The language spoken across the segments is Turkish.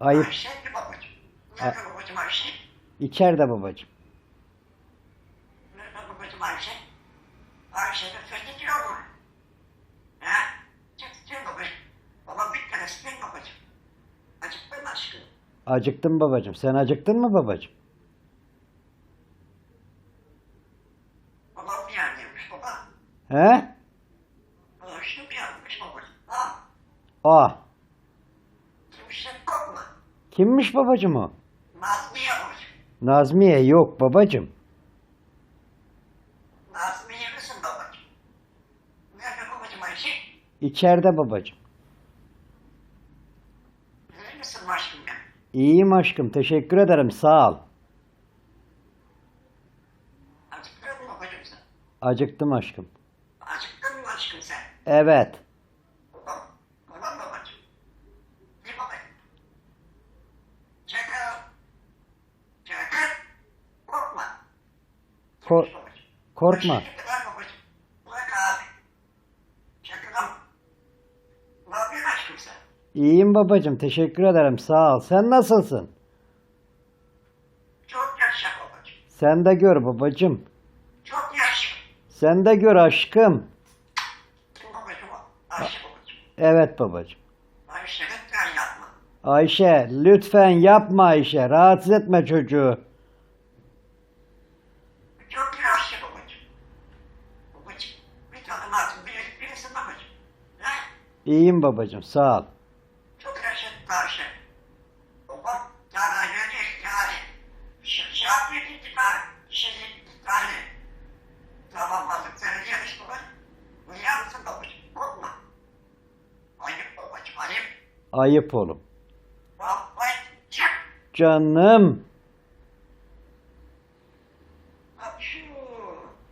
Ayıp. Ayşe babacığım? Nerede babacığım Ayşe? İçeride babacığım. Nerede babacığım Ayşe? Ayşe de diyor mu? Ha? Çık çık babacığım. Babam bir sıkın babacığım. Acıktın mı aşkım? Acıktım babacığım. Sen acıktın mı babacığım? Babam bir yerdeymiş baba. He? Ayşe bir yerdeymiş babacığım. Ha? Ah. Kimmiş babacığım o? Nazmiye babacığım. Nazmiye yok babacığım. Nazmiye misin babacığım? Nerede babacığım Ayşe? İçeride babacığım. İyi misin aşkım ya? İyiyim aşkım. Teşekkür ederim. Sağ ol. Acıktın mı babacığım sen? Acıktım aşkım. Acıktın mı aşkım sen? Evet. Babam, babam babacığım. Ne babacığım? Çakal. Çakal. Korkma. Ko- Kimmiş babacığım? korkma. Başka kadar babacığım. Bırak abi. Çakalım. Ne yapıyorsun aşkım sen? İyiyim babacığım. Teşekkür ederim. Sağ ol. Sen nasılsın? Çok yaşa babacığım. Sen de gör babacığım. Çok yaşa. Sen de gör aşkım. O? Ayşe babacığım. Evet babacığım. Ayşe lütfen yapma. Ayşe lütfen yapma Ayşe. Rahatsız etme çocuğu. Çok yaşa babacığım. Babacığım. Bir tane lazım. Bir, birisi babacığım. Ha? İyiyim babacığım. Sağ ol. Çok yaşa Ayşe. Baba. Sana yönelik yani. Şimdi itibari. Tamam balık seni yemiş baba. Uyar mısın babacığım? Korkma. Ayıp babacığım ayıp. Ayıp oğlum. Çık. Canım.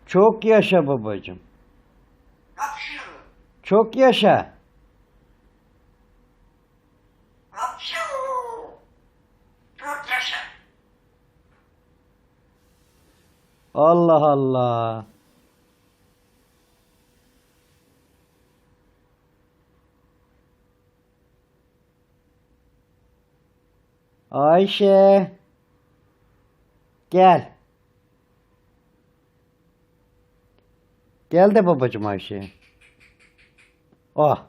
Çok yaşa babacığım. Çok yaşa. Hapşu. Çok yaşa. Allah Allah. Ayşe. Gel. Gel de babacığım Ayşe. Ah.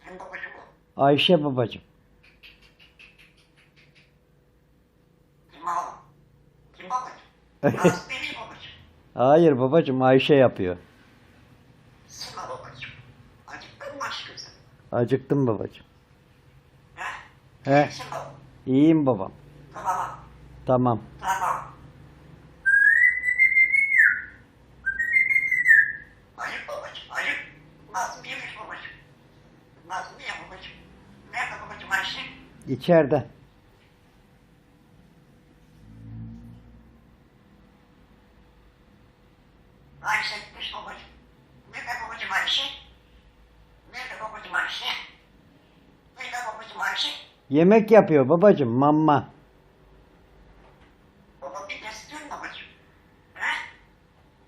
Hem babacığım o. Ayşe babacığım. Kim oğlum? Kim babacığım? Nasıl benim babacığım? Hayır babacığım Ayşe yapıyor. Sıla babacığım. Acıktın mı aşkım sen? Acıktım babacığım. He? He. İyiyim babam. Tamam. Tamam. Tamam. Ayıp babacığım, ayıp. Nasıl yemiş babacığım? Nasıl ye babacığım? Nerede babacığım Ayşe? İçeride. Ayşe gitmiş babacığım. Nerede babacığım Ayşe? Nerede babacığım Ayşe? Nerede babacığım Ayşe? Yemek yapıyor babacığım mamma. Baba bir destur babacığım. He?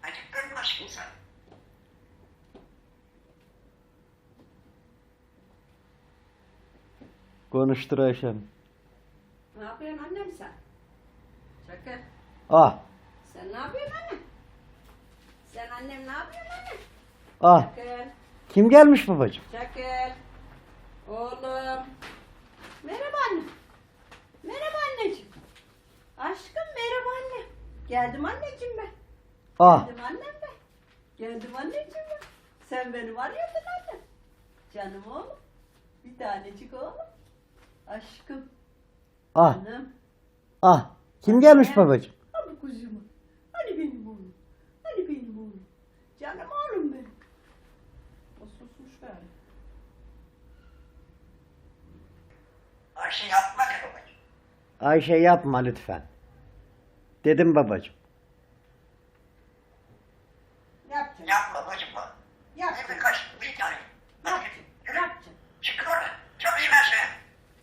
Acıktın mı aşkım sen? Konuştur Ayşem. Ne yapıyorsun annem sen? Çakır. Ah. Sen ne yapıyorsun anne? Sen annem ne yapıyorsun anne? Ah. Çakır. Kim gelmiş babacığım? Çakır. Oğlum. Merhaba anne. Merhaba anneciğim. Aşkım merhaba anne. Geldim anneciğim ben. Ah. Geldim annem ben. Geldim anneciğim ben. Sen beni arıyordun anne. Canım oğlum. Bir tanecik oğlum. Aşkım. Ah. Canım. Ah. Kim gelmiş babacığım? Abi kuzumu. Hani benim oğlum. Hani benim oğlum. Canım oğlum benim. O susmuş galiba. Ayşe yapma babacığım? Ayşe yapma lütfen. Dedim babacığım. Yapacağım. Yapma babacığım bak. Yapacağım. Evde kaç bir tane. Hadi Yapacağım. yürü. Yapacağım. Çık oradan. Çok iyi aşağı.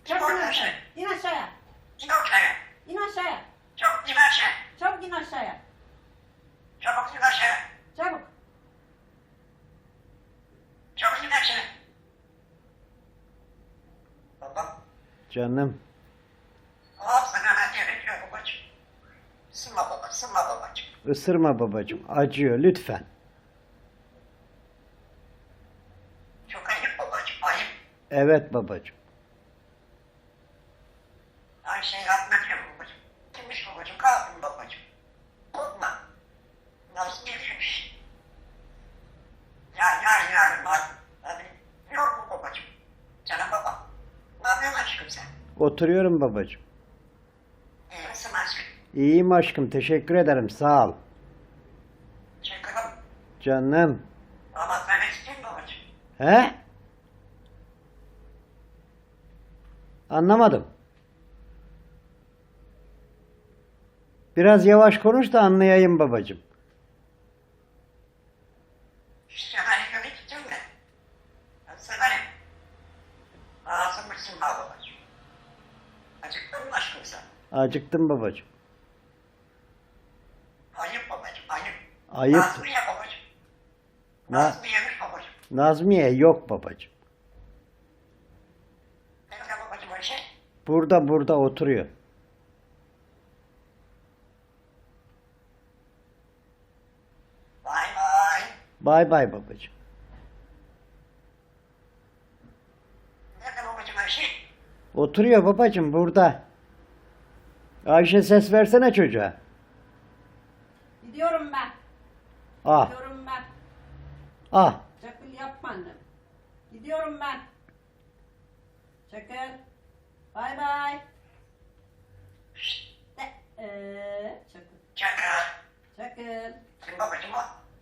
Çık Çabuk in oradan aşağıya. aşağı. İn aşağıya. İn aşağıya. İn aşağıya. Çok in aşağı. Çabuk in aşağıya. Çabuk in aşağı. Çabuk. Canım. Ne gerekiyor babacığım? Sıma baba, sıma babacığım. Isırma babacığım. Acıyor lütfen. Çok ayıp babacığım, ayıp. Evet babacığım. Ayşe yapmayacağım babacığım. Kimmiş babacığım, kalkın babacığım. Korkma. Nasıl geçmiş? Ya ya ya bak. Hadi. Yok mu babacığım? Canım baba. Ne yapıyorsun aşkım sen? Oturuyorum babacığım. İyi misin aşkım? İyiyim aşkım. Teşekkür ederim. Sağ ol. Çıkalım. Canım. Ama ben isteyeyim babacığım. He? Anlamadım. Biraz yavaş konuş da anlayayım babacığım. İşte ben öyle gideceğim de. Ben severim. Ağzım için babacığım. Acıktın mı aşkım sen? Acıktım babacığım. Ayıp babacığım, ayıp. Ayıp. Nazmiye babacığım. Na Nazmiye yemiş babacığım. Nazmiye yok babacığım. Nerede babacığım Ayşe? Burada burada oturuyor. Vay vay. Bay bay babacığım. Nerede babacığım Ayşe? Oturuyor babacığım burada. Ayşe ses versene çocuğa. Gidiyorum ben. Ah Gidiyorum ben. ah. Çakıl yapma annem. Gidiyorum ben. Çakıl. Bay bay. De, ee, çakıl. Çakır. Çakıl. Kim babacığım o?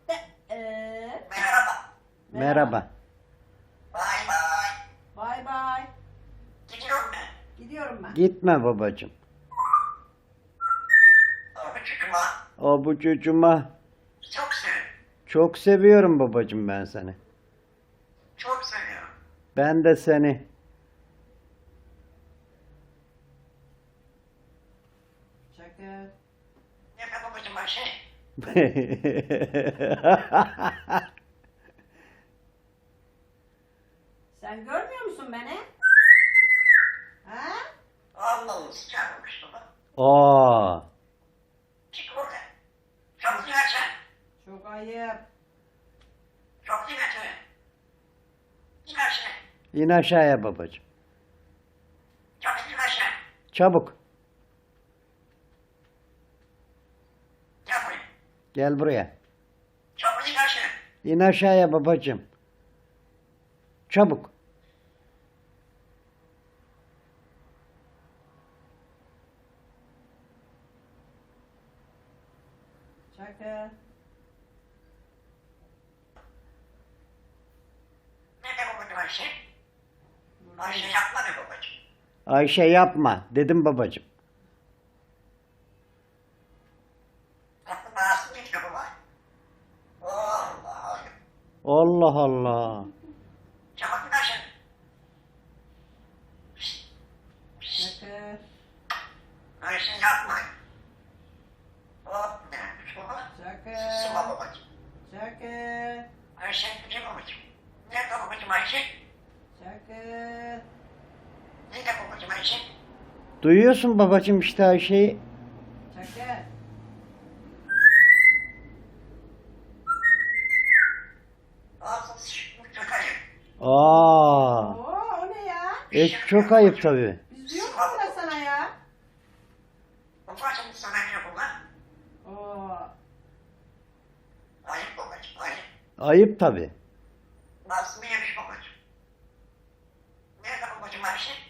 De, ee, Merhaba. Merhaba. Vay vay. Bay bay. Gidiyorum ben. Gidiyorum ben. Gitme babacığım. O bu çocuğuma çok seviyorum. çok seviyorum babacığım ben seni. Çok seviyorum. Ben de seni. Ayşe? Sen görmüyor musun beni? Ha? Allah'ım sıçarmış baba. Aa, Çık orada. Çok dinlersen. Çok ayıp. Çok dinlersen. Dinlersen. in aşağıya babacığım. Çok dinlersen. Çabuk Gel buraya. gel buraya. Çok dinlersen. İn aşağıya babacığım. Çabuk. Çakıl. Nerede babacığım Ayşe? Ayşe yapma be babacığım. Ayşe yapma dedim babacığım. Allah. Allah. Ayşe babacığım. Çakıl. Ayşe güzel babacığım. Nerede babacığım Ayşe? Çakıl. Nerede babacığım Ayşe? Duyuyorsun babacığım işte sıçmış çok ayıp. Aa, Oo, o ne ya? e, çok ayıp tabii. Biz diyoruz da sana ya. Babacığım sana ne bu lan? Oo. Ayıp babacığım ayıp. Ayıp tabii. Nasıl mı yemiş babacığım? Nerede babacığım Ayşe?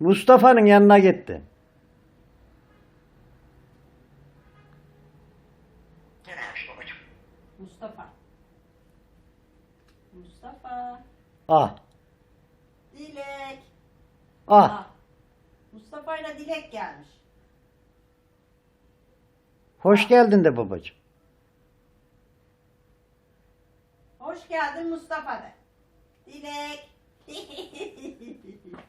Mustafa'nın yanına gitti. Mustafa. Mustafa. Ah, Dilek. ah. Mustafa ile Dilek gelmiş. Hoş geldin de babacığım. Hoş geldin Mustafa de. Dilek.